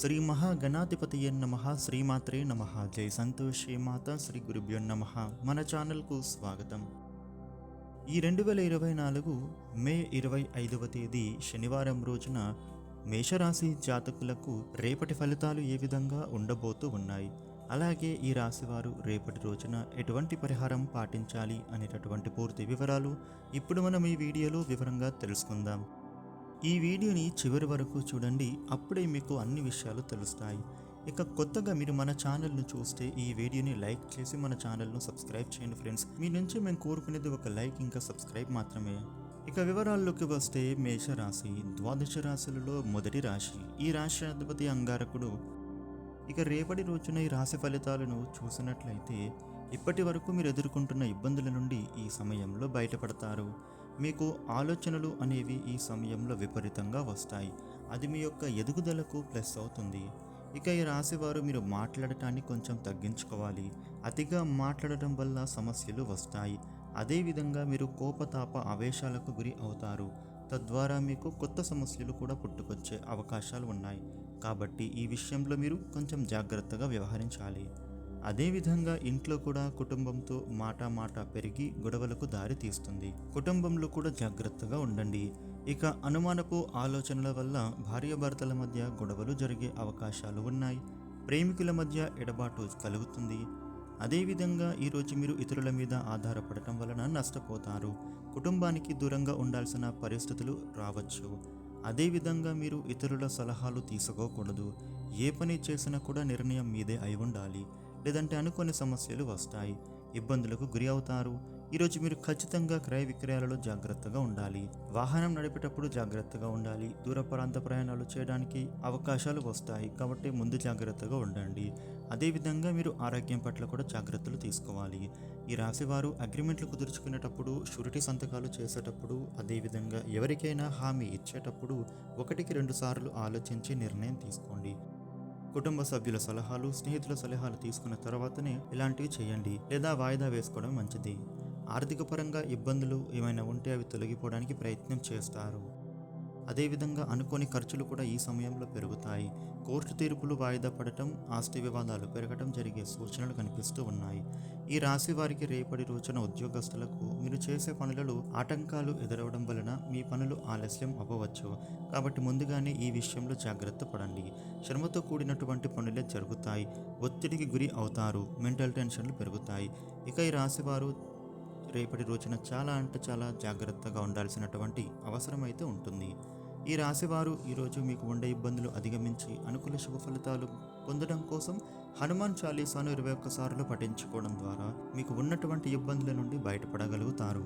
శ్రీ మహాగణాధిపతియ నమ శ్రీమాత్రే నమ. జై సంతోషి మాత శ్రీ గురుభ్యో నమ. మన ఛానల్కు స్వాగతం. ఈ రెండు వేల ఇరవై నాలుగు మే ఇరవై ఐదవ తేదీ శనివారం రోజున మేషరాశి జాతకులకు రేపటి ఫలితాలు ఏ విధంగా ఉండబోతూ ఉన్నాయి? అలాగే ఈ రాశివారు రేపటి రోజున ఎటువంటి పరిహారం పాటించాలి అనేటటువంటి పూర్తి వివరాలు ఇప్పుడు మనం ఈ వీడియోలో వివరంగా తెలుసుకుందాం. ఈ వీడియోని చివరి వరకు చూడండి అప్పుడే మీకు అన్ని విషయాలు తెలుస్తాయి. ఇక కొత్తగా మీరు మన ఛానల్ను చూస్తే ఈ వీడియోని లైక్ చేసి మన ఛానల్ను సబ్స్క్రైబ్ చేయండి ఫ్రెండ్స్. మీ నుంచి మేము కోరుకునేది ఒక లైక్ ఇంకా సబ్స్క్రైబ్ మాత్రమే. ఇక వివరాల్లోకి వస్తే మేషరాశి ద్వాదశ రాశులలో మొదటి రాశి. ఈ రాశి అధిపతి అంగారకుడు. ఇక రేపటి రోజున ఈ రాశి ఫలితాలను చూసినట్లయితే ఇప్పటి వరకు మీరు ఎదుర్కొంటున్న ఇబ్బందుల నుండి ఈ సమయంలో బయటపడతారు. మీకు ఆలోచనలు అనేవి ఈ సమయంలో విపరీతంగా వస్తాయి. అది మీ యొక్క ఎదుగుదలకు ప్లస్ అవుతుంది. ఇక ఈ రాశివారు మీరు మాట్లాడటాన్ని కొంచెం తగ్గించుకోవాలి. అతిగా మాట్లాడటం వల్ల సమస్యలు వస్తాయి. అదేవిధంగా మీరు కోపతాప ఆవేశాలకు గురి అవుతారు. తద్వారా మీకు కొత్త సమస్యలు కూడా పుట్టుకొచ్చే అవకాశాలు ఉన్నాయి. కాబట్టి ఈ విషయంలో మీరు కొంచెం జాగ్రత్తగా వ్యవహరించాలి. అదేవిధంగా ఇంట్లో కూడా కుటుంబంతో మాట మాట పెరిగి గొడవలకు దారి తీస్తుంది. కుటుంబంలో కూడా జాగ్రత్తగా ఉండండి. ఇక అనుమానపు ఆలోచనల వల్ల భార్యాభర్తల మధ్య గొడవలు జరిగే అవకాశాలు ఉన్నాయి. ప్రేమికుల మధ్య ఎడబాటు కలుగుతుంది. అదేవిధంగా ఈరోజు మీరు ఇతరుల మీద ఆధారపడటం వలన నష్టపోతారు. కుటుంబానికి దూరంగా ఉండాల్సిన పరిస్థితులు రావచ్చు. అదేవిధంగా మీరు ఇతరుల సలహాలు తీసుకోకూడదు. ఏ పని చేసినా కూడా నిర్ణయం మీదే అయి ఉండాలి. లేదంటే అనుకోని సమస్యలు వస్తాయి. ఇబ్బందులకు గురి అవుతారు. ఈరోజు మీరు ఖచ్చితంగా క్రయ విక్రయాలలో జాగ్రత్తగా ఉండాలి. వాహనం నడిపేటప్పుడు జాగ్రత్తగా ఉండాలి. దూర ప్రాంత ప్రయాణాలు చేయడానికి అవకాశాలు వస్తాయి. కాబట్టి ముందు జాగ్రత్తగా ఉండండి. అదేవిధంగా మీరు ఆరోగ్యం పట్ల కూడా జాగ్రత్తలు తీసుకోవాలి. ఈ రాశివారు అగ్రిమెంట్లు కుదుర్చుకునేటప్పుడు షూరిటీ సంతకాలు చేసేటప్పుడు అదేవిధంగా ఎవరికైనా హామీ ఇచ్చేటప్పుడు ఒకటికి రెండు సార్లు ఆలోచించి నిర్ణయం తీసుకోండి. కుటుంబ సభ్యుల సలహాలు స్నేహితుల సలహాలు తీసుకున్న తర్వాతనే ఇలాంటివి చేయండి లేదా వాయిదా వేసుకోవడం మంచిది. ఆర్థిక పరంగా ఇబ్బందులు ఏమైనా ఉంటే అవి తొలగిపోవడానికి ప్రయత్నం చేస్తారు. అదేవిధంగా అనుకోని ఖర్చులు కూడా ఈ సమయంలో పెరుగుతాయి. కోర్టు తీర్పులు వాయిదా పడటం ఆస్తి వివాదాలు పెరగటం జరిగే సూచనలు కనిపిస్తూ ఉన్నాయి. ఈ రాశి వారికి రేపటి రోజున ఉద్యోగస్తులకు మీరు చేసే పనులలో ఆటంకాలు ఎదురవడం వలన మీ పనులు ఆలస్యం అవ్వవచ్చు. కాబట్టి ముందుగానే ఈ విషయంలో జాగ్రత్త పడండి. శ్రమతో కూడినటువంటి పనులే జరుగుతాయి. ఒత్తిడికి గురి అవుతారు. మెంటల్ టెన్షన్లు పెరుగుతాయి. ఇక ఈ రాశివారు రేపటి రోజున చాలా అంటే చాలా జాగ్రత్తగా ఉండాల్సినటువంటి అవసరం అయితే ఉంటుంది. ఈ రాశివారు ఈరోజు మీకు ఉండే ఇబ్బందులు అధిగమించి అనుకూల శుభ ఫలితాలు పొందడం కోసం హనుమాన్ చాలీసాను ఇరవై ఒక్కసార్లు పఠించుకోవడం ద్వారా మీకు ఉన్నటువంటి ఇబ్బందుల నుండి బయటపడగలుగుతారు.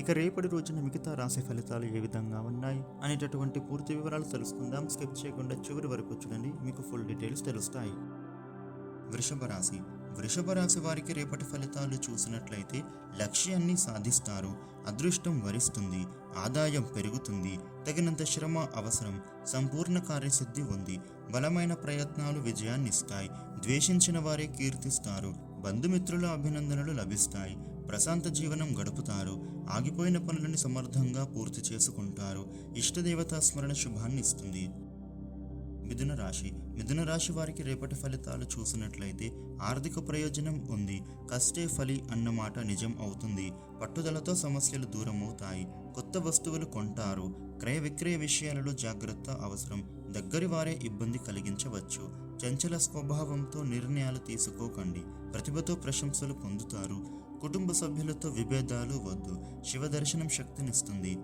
ఇక రేపటి రోజున మిగతా రాశి ఫలితాలు ఏ విధంగా ఉన్నాయి అనేటటువంటి పూర్తి వివరాలు తెలుసుకుందాం. స్కిప్ చేయకుండా చివరి వరకు చూడండి మీకు ఫుల్ డీటెయిల్స్ తెలుస్తాయి. వృషభ రాశి వృషభ రాశి వారికి రేపటి ఫలితాలు చూసినట్లయితే లక్ష్యాన్ని సాధిస్తారు. అదృష్టం వరిస్తుంది. ఆదాయం పెరుగుతుంది. తగినంత శ్రమ అవసరం. సంపూర్ణ కార్యసిద్ధి ఉంది. బలమైన ప్రయత్నాలు విజయాన్నిస్తాయి. ద్వేషించిన వారే కీర్తిస్తారు. బంధుమిత్రుల అభినందనలు లభిస్తాయి. ప్రశాంత జీవనం గడుపుతారు. ఆగిపోయిన పనులను సమర్థంగా పూర్తి చేసుకుంటారు. ఇష్టదేవతా స్మరణ శుభాన్ని ఇస్తుంది మిథున రాశి. మిథున రాశి వారికి రేపటి ఫలితాలు చూసినట్లయితే ఆర్థిక ప్రయోజనం ఉంది. కష్టే ఫలి అన్నమాట నిజం అవుతుంది. పట్టుదలతో సమస్యలు దూరం అవుతాయి కొత్త వస్తువులు కొంటారు. క్రయ విక్రయ విషయాలలో జాగ్రత్త అవసరం. దగ్గరి వారే ఇబ్బంది కలిగించవచ్చు. చంచల స్వభావంతో నిర్ణయాలు తీసుకోకండి. ప్రతిభతో ప్రశంసలు పొందుతారు. కుటుంబ సభ్యులతో విభేదాలు వద్దు. శివ దర్శనం శక్తినిస్తుంది.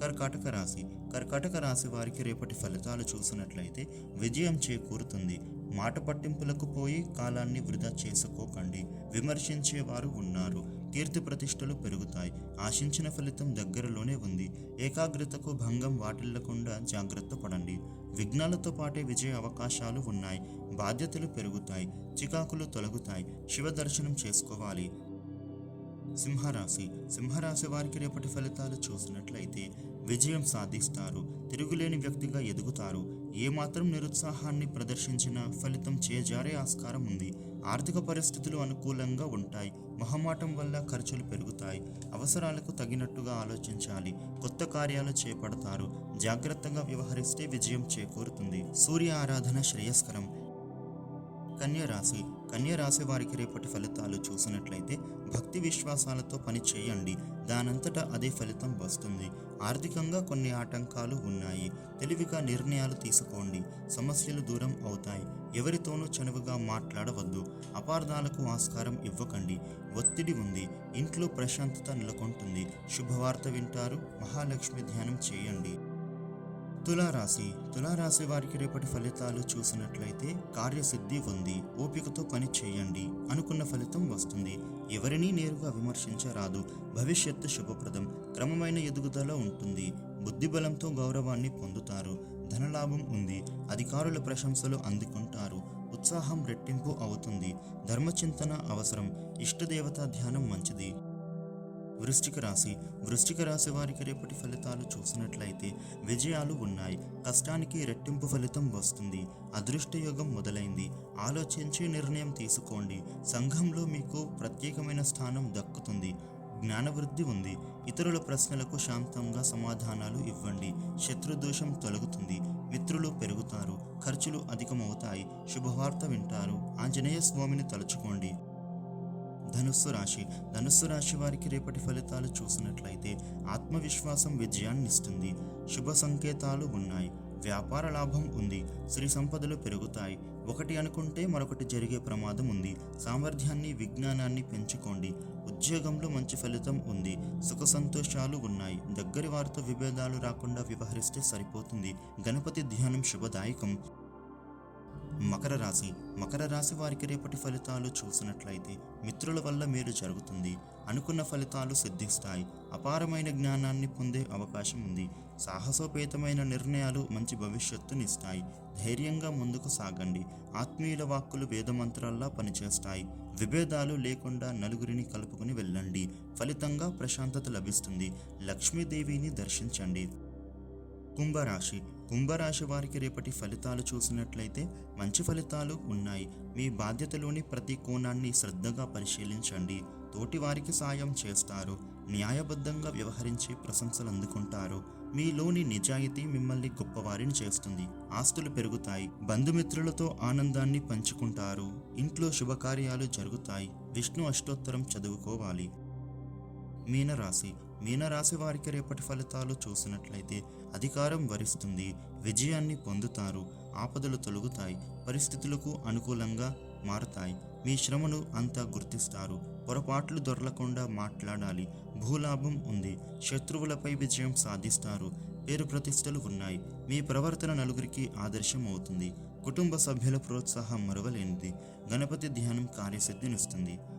కర్కాటక రాశి. కర్కాటక రాశి వారికి రేపటి ఫలితాలు చూసినట్లయితే విజయం చేకూరుతుంది. మాట పట్టింపులకు పోయి కాలాన్ని వృధా చేసుకోకండి. విమర్శించేవారు ఉన్నారు. కీర్తి ప్రతిష్టలు పెరుగుతాయి. ఆశించిన ఫలితం దగ్గరలోనే ఉంది. ఏకాగ్రతకు భంగం వాటిల్లకుండా జాగ్రత్త పడండి. విఘ్నాలతో పాటే విజయ అవకాశాలు ఉన్నాయి. బాధ్యతలు పెరుగుతాయి. చికాకులు తొలగుతాయి. శివ దర్శనం చేసుకోవాలి. సింహరాశి. సింహరాశి వారికి రేపటి ఫలితాలు చూసినట్లయితే విజయం సాధిస్తారు. తిరుగులేని వ్యక్తిగా ఎదుగుతారు. ఏమాత్రం నిరుత్సాహాన్ని ప్రదర్శించిన ఫలితం చేజారే ఆస్కారం ఉంది. ఆర్థిక పరిస్థితులు అనుకూలంగా ఉంటాయి. మొహమాటం వల్ల ఖర్చులు పెరుగుతాయి. అవసరాలకు తగినట్టుగా ఆలోచించాలి. కొత్త కార్యాలు చేపడతారు. జాగ్రత్తగా వ్యవహరిస్తే విజయం చేకూరుతుంది. సూర్య ఆరాధన శ్రేయస్కరం. కన్యరాశి కన్య రాశి వారికి రేపటి ఫలితాలు చూసినట్లయితే భక్తి విశ్వాసాలతో పని చేయండి. దానంతటా అదే ఫలితం వస్తుంది. ఆర్థికంగా కొన్ని ఆటంకాలు ఉన్నాయి. తెలివిగా నిర్ణయాలు తీసుకోండి. సమస్యలు దూరం అవుతాయి. ఎవరితోనూ చనువుగా మాట్లాడవద్దు. అపార్థాలకు ఆస్కారం ఇవ్వకండి. ఒత్తిడి ఉంది. ఇంట్లో ప్రశాంతత నెలకొంటుంది. శుభవార్త వింటారు. మహాలక్ష్మి ధ్యానం చేయండి. తులారాశి. తులారాశి వారికి రేపటి ఫలితాలు చూసినట్లయితే కార్యసిద్ధి ఉంది. ఓపికతో పని చేయండి. అనుకున్న ఫలితం వస్తుంది. ఎవరినీ నేరుగా విమర్శించరాదు. భవిష్యత్తు శుభప్రదం. క్రమమైన ఎదుగుదల ఉంటుంది. బుద్ధిబలంతో గౌరవాన్ని పొందుతారు. ధనలాభం ఉంది. అధికారుల ప్రశంసలు అందుకుంటారు. ఉత్సాహం రెట్టింపు అవుతుంది. ధర్మచింతన అవసరం. ఇష్టదేవతా ధ్యానం మంచిది. వృష్టిక రాశి. వృష్టిక రాశి వారికి రేపటి ఫలితాలు చూసినట్లయితే విజయాలు ఉన్నాయి. కష్టానికి రెట్టింపు ఫలితం వస్తుంది. అదృష్ట యోగం మొదలైంది. ఆలోచించి నిర్ణయం తీసుకోండి. సంఘంలో మీకు ప్రత్యేకమైన స్థానం దక్కుతుంది. జ్ఞానవృద్ధి ఉంది. ఇతరుల ప్రశ్నలకు శాంతంగా సమాధానాలు ఇవ్వండి. శత్రుదోషం తొలగుతుంది. మిత్రులు పెరుగుతారు. ఖర్చులు అధికమవుతాయి. శుభవార్త వింటారు. ఆంజనేయ స్వామిని తలుచుకోండి. ధనుస్సు రాశి. ధనుస్సు రాశి వారికి రేపటి ఫలితాలు చూసినట్లయితే ఆత్మవిశ్వాసం విజయాన్ని ఇస్తుంది. శుభ సంకేతాలు ఉన్నాయి. వ్యాపార లాభం ఉంది. శ్రీ సంపదలు పెరుగుతాయి. ఒకటి అనుకుంటే మరొకటి జరిగే ప్రమాదం ఉంది. సామర్థ్యాన్ని విజ్ఞానాన్ని పెంచుకోండి. ఉద్యోగంలో మంచి ఫలితం ఉంది. సుఖ సంతోషాలు ఉన్నాయి. దగ్గరి వారితో విభేదాలు రాకుండా వ్యవహరిస్తే సరిపోతుంది. గణపతి ధ్యానం శుభదాయకం. మకర రాశి. మకర రాశి వారికి రేపటి ఫలితాలు చూసినట్లయితే మిత్రుల వల్ల మేలు జరుగుతుంది. అనుకున్న ఫలితాలు సిద్ధిస్తాయి. అపారమైన జ్ఞానాన్ని పొందే అవకాశం ఉంది. సాహసోపేతమైన నిర్ణయాలు మంచి భవిష్యత్తునిస్తాయి ధైర్యంగా ముందుకు సాగండి. ఆత్మీయుల వాక్కులు వేదమంత్రాల్లా పనిచేస్తాయి. విభేదాలు లేకుండా నలుగురిని కలుపుకుని వెళ్ళండి. ఫలితంగా ప్రశాంతత లభిస్తుంది. లక్ష్మీదేవిని దర్శించండి. కుంభరాశి. కుంభరాశి వారికి రేపటి ఫలితాలు చూసినట్లయితే మంచి ఫలితాలు ఉన్నాయి. మీ బాధ్యతలోని ప్రతి కోణాన్ని శ్రద్ధగా పరిశీలించండి. తోటి వారికి సాయం చేస్తారు. న్యాయబద్ధంగా వ్యవహరించి ప్రశంసలు అందుకుంటారు. మీలోని నిజాయితీ మిమ్మల్ని గొప్పవారిని చేస్తుంది. ఆస్తులు పెరుగుతాయి. బంధుమిత్రులతో ఆనందాన్ని పంచుకుంటారు. ఇంట్లో శుభకార్యాలు జరుగుతాయి. విష్ణు అష్టోత్తరం చదువుకోవాలి. మీనరాశి. మీనరాశి వారికి రేపటి ఫలితాలు చూసినట్లయితే అధికారం వరిస్తుంది విజయాన్ని పొందుతారు ఆపదలు తొలగుతాయి పరిస్థితులకు అనుకూలంగా మారతాయి. మీ శ్రమను అంతా గుర్తిస్తారు. పొరపాట్లు దొరలకుండా మాట్లాడాలి. భూలాభం ఉంది. శత్రువులపై విజయం సాధిస్తారు. పేరు ప్రతిష్టలు ఉన్నాయి. మీ ప్రవర్తన నలుగురికి ఆదర్శం అవుతుంది. కుటుంబ సభ్యుల ప్రోత్సాహం మరువలేనిది. గణపతి ధ్యానం కార్యసిద్ధినిస్తుంది